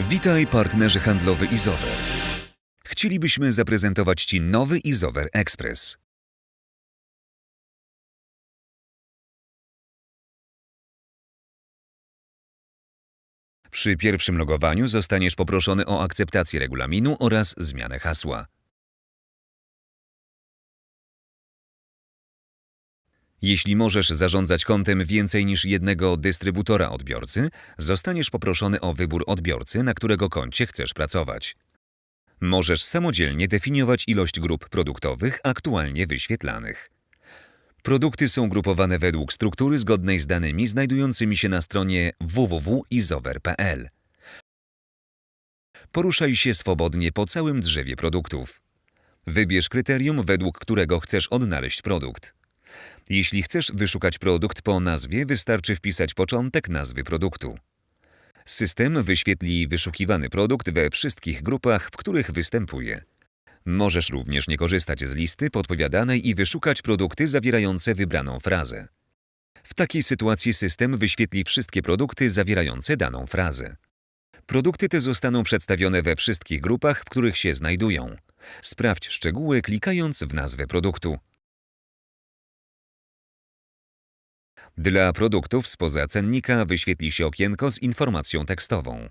Witaj partnerze handlowy Izover. Chcielibyśmy zaprezentować Ci nowy Izover Express. Przy pierwszym logowaniu zostaniesz poproszony o akceptację regulaminu oraz zmianę hasła. Jeśli możesz zarządzać kontem więcej niż jednego dystrybutora odbiorcy, zostaniesz poproszony o wybór odbiorcy, na którego koncie chcesz pracować. Możesz samodzielnie definiować ilość grup produktowych aktualnie wyświetlanych. Produkty są grupowane według struktury zgodnej z danymi znajdującymi się na stronie www.izover.pl. Poruszaj się swobodnie po całym drzewie produktów. Wybierz kryterium, według którego chcesz odnaleźć produkt. Jeśli chcesz wyszukać produkt po nazwie, wystarczy wpisać początek nazwy produktu. System wyświetli wyszukiwany produkt we wszystkich grupach, w których występuje. Możesz również nie korzystać z listy podpowiadanej i wyszukać produkty zawierające wybraną frazę. W takiej sytuacji system wyświetli wszystkie produkty zawierające daną frazę. Produkty te zostaną przedstawione we wszystkich grupach, w których się znajdują. Sprawdź szczegóły klikając w nazwę produktu. Dla produktów spoza cennika wyświetli się okienko z informacją tekstową.